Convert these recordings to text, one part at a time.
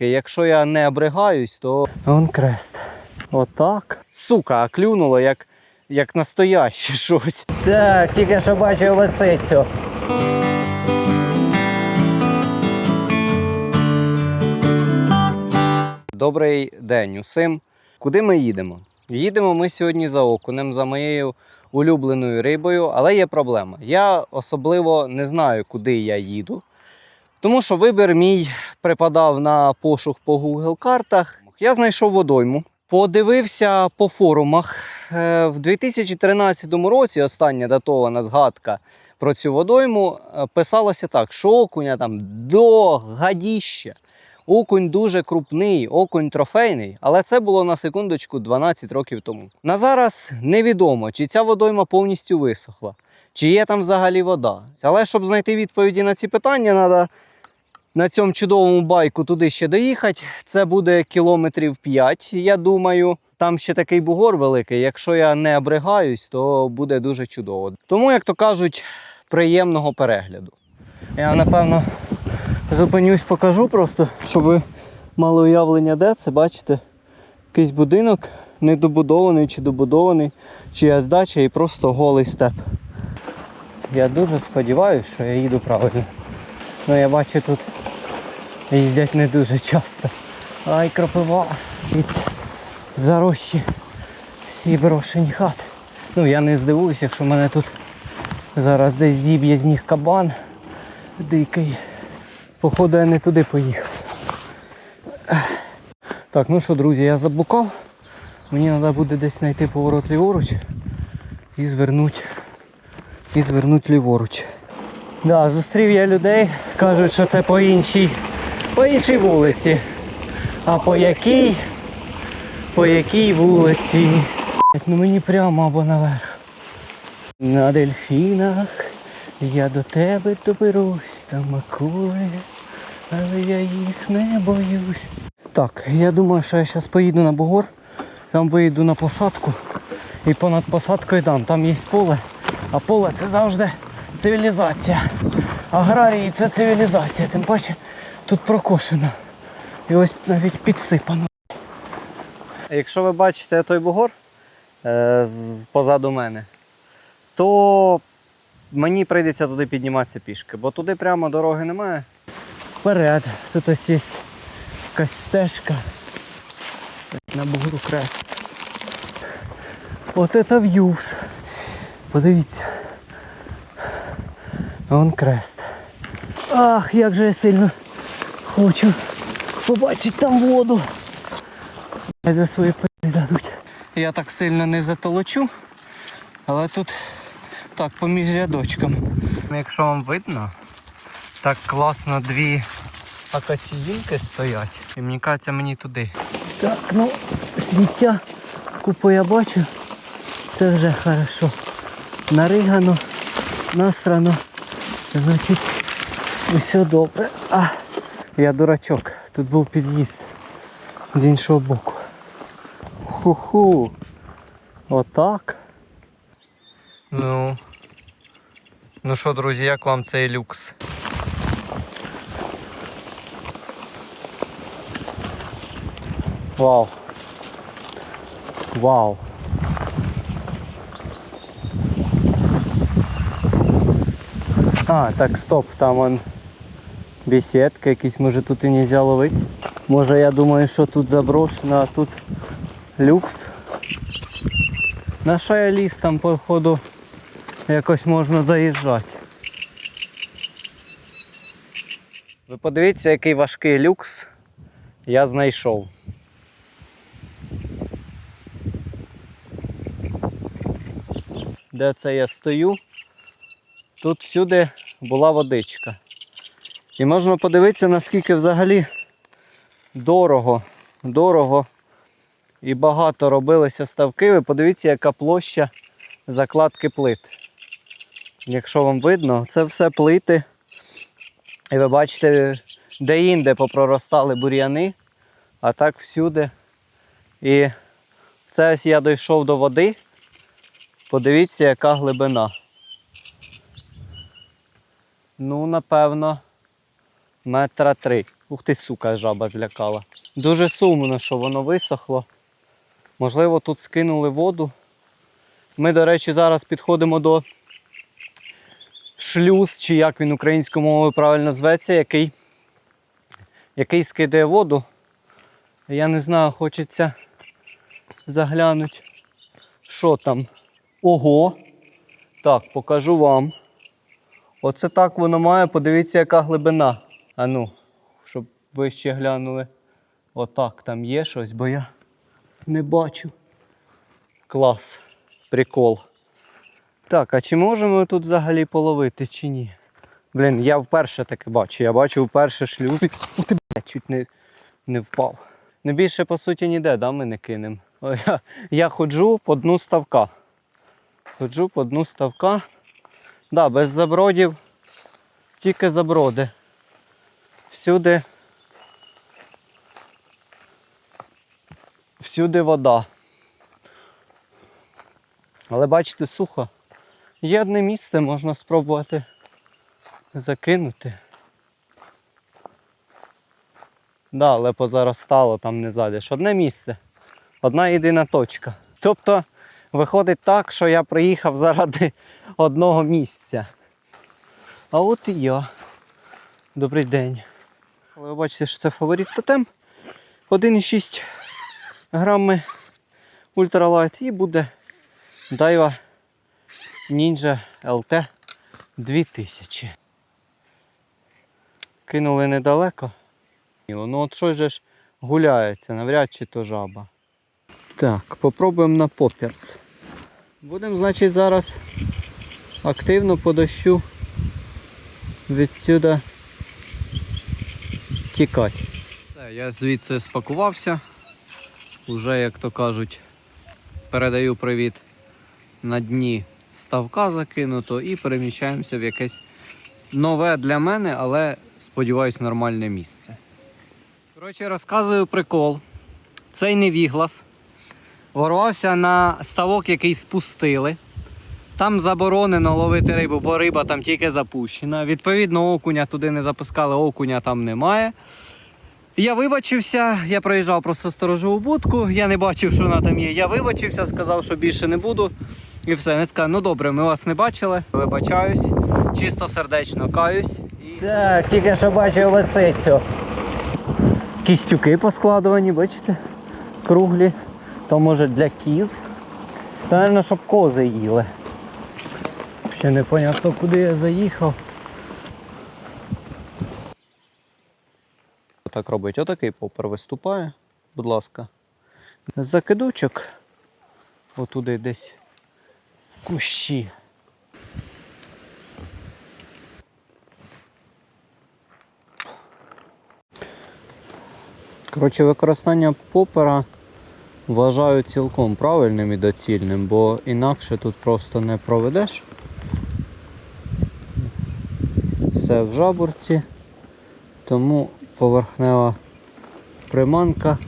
Якщо я не обригаюсь, то. Вон крест. Отак. Сука, а клюнуло як, як настояще щось. Так, тільки що бачив лисицю. Добрий день усім. Куди ми їдемо? Їдемо ми сьогодні за окунем, за моєю улюбленою рибою, але є проблема. Я особливо не знаю, куди я їду. Тому що вибір мій припадав на пошук по Google картах. Я знайшов водойму. Подивився по форумах. Е, В 2013 році остання датована згадка про цю водойму е, писалося так, що окуня там до гадіща. Окунь дуже крупний, окунь трофейний, але це було на секундочку 12 років тому. На зараз невідомо, чи ця водойма повністю висохла, чи є там взагалі вода. Але щоб знайти відповіді на ці питання, треба на цьому чудовому байку туди ще доїхати. Це буде кілометрів 5, я думаю. Там ще такий бугор великий. Якщо я не обригаюсь, то буде дуже чудово. Тому, як то кажуть, приємного перегляду. Я напевно зупинюсь, покажу просто, щоб ви мали уявлення, де це, бачите, якийсь будинок недобудований чи добудований, чиясь дача і просто голий степ. Я дуже сподіваюся, що я їду правильно. Ну я бачу тут їздять не дуже часто. Ай, кропива. Від зарощі всі брошені хати. Ну я не здивуюся, якщо мене тут зараз десь зіб'є з ніг кабан дикий. Походу я не туди поїхав. Так, ну що, друзі, я заблукав. Мені треба буде десь знайти поворот ліворуч і звернути і звернути ліворуч. Да, зустрів я людей, кажуть, що це по іншій, по іншій вулиці. А по якій? По якій вулиці? Ну мені прямо або наверх. На дельфінах я до тебе доберусь, там акули, але я їх не боюсь. Так, я думаю, що я зараз поїду на бугор, там виїду на посадку і понад посадкою там, там є поле, а поле це завжди цивілізація. Аграрії це цивілізація, тим паче тут прокошено. І ось навіть підсипано. Якщо ви бачите той бугор е, позаду мене, то мені прийдеться туди підніматися пішки, бо туди прямо дороги немає. Вперед, тут ось є якась стежка. На бугору крест. От це в'юз. Подивіться. Вон крест. Ах, як же я сильно хочу побачити там воду. За свої дадуть. Я так сильно не затолочу, але тут так поміж рядочком. Якщо вам видно, так класно дві акаціїнки стоять. І мені кажеться мені туди. Так, ну сміття купу я бачу. Це вже хорошо. Наригано, насрано. Значить, усе добре. А, я дурачок. Тут був під'їзд з іншого боку. Ху-ху. Отак. Ну. Ну що, друзі, як вам цей люкс? Вау. Вау. А, так, стоп, там он бесідка якісь, може тут і нельзя ловити. Може я думаю, що тут заброшено, а тут люкс. На що я ліс там походу якось можна заїжджати. Ви подивіться, який важкий люкс я знайшов. Де це я стою? Тут всюди була водичка. І можна подивитися, наскільки взагалі дорого, дорого і багато робилися ставки. Ви подивіться, яка площа закладки плит. Якщо вам видно, це все плити. І ви бачите, де-інде попроростали бур'яни, а так всюди. І це ось я дійшов до води. Подивіться, яка глибина. Ну, напевно, метра три. Ух ти, сука, жаба злякала. Дуже сумно, що воно висохло. Можливо, тут скинули воду. Ми, до речі, зараз підходимо до шлюз, чи як він українською мовою правильно зветься, який, який скидає воду. Я не знаю, хочеться заглянути, що там. Ого! Так, покажу вам. Оце так воно має, подивіться, яка глибина. А ну, щоб ви ще глянули. Отак там є щось, бо я не бачу. Клас. Прикол. Так, а чи можемо тут взагалі половити, чи ні? Блін, я вперше таке бачу. Я бачу вперше шлюз. Ух ти, блядь, чуть не, не впав. Не більше, по суті, ніде, да, ми не кинемо. Я, я ходжу по дну ставка. Ходжу по дну ставка. Да, без забродів, тільки заброди. Всюди. Всюди вода. Але бачите, сухо. Є одне місце, можна спробувати закинути. Да, але позаростало, там не зайдеш. Одне місце. Одна єдина точка. Тобто виходить так, що я приїхав заради одного місця. А от і я. Добрий день. Але ви бачите, що це фаворит тотем. 1,6 грами ультралайт і буде Daiwa Ninja LT 2000. Кинули недалеко. Ну от що ж гуляється, навряд чи то жаба. Так, попробуємо на поперс. Будемо, значить, зараз активно по дощу відсюди тікати. Я звідси спакувався. Уже, як то кажуть, передаю привіт на дні ставка закинуто і переміщаємося в якесь нове для мене, але сподіваюсь, нормальне місце. Коротше, розказую прикол. Цей невіглас ворвався на ставок, який спустили. Там заборонено ловити рибу, бо риба там тільки запущена. Відповідно, окуня туди не запускали, окуня там немає. Я вибачився, я проїжджав просто сторожову будку, я не бачив, що вона там є. Я вибачився, сказав, що більше не буду. І все. Не сказав, ну добре, ми вас не бачили. Вибачаюсь, чисто сердечно каюсь. І... Так, тільки що бачив лисицю. Кістюки поскладувані, бачите? Круглі. То може для кіз. Та, мабуть, щоб кози їли. Ще не понятно, куди я заїхав. Так робить. Отакий попер виступає, будь ласка. Закидучок. Отуди десь в кущі. Коротше, використання попера вважаю цілком правильним і доцільним, бо інакше тут просто не проведеш. Все в жабурці, тому поверхнева приманка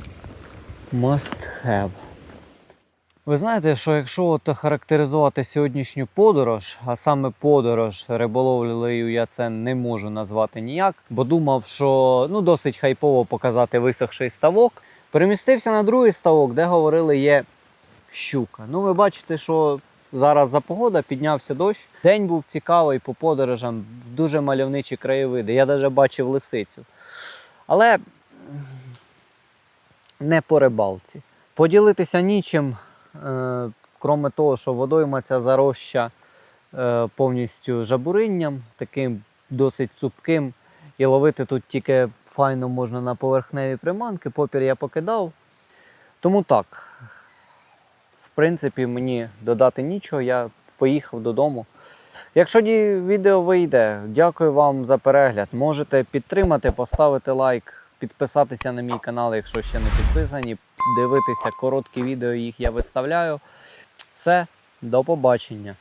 must have. Ви знаєте, що якщо от характеризувати сьогоднішню подорож, а саме подорож риболовлею я це не можу назвати ніяк, бо думав, що ну досить хайпово показати висохший ставок. Перемістився на другий ставок, де говорили, є щука. Ну, ви бачите, що зараз за погода піднявся дощ. День був цікавий по подорожам, дуже мальовничі краєвиди. Я навіть бачив лисицю. Але не по рибалці. Поділитися нічим, е, кроме того, що водойма ця зароща е, повністю жабуринням, таким досить цупким. І ловити тут тільки файно можна на поверхневі приманки. Попір я покидав. Тому так, принципі, мені додати нічого, я поїхав додому. Якщо відео вийде, дякую вам за перегляд. Можете підтримати, поставити лайк, підписатися на мій канал, якщо ще не підписані, дивитися короткі відео, їх я виставляю. Все, до побачення.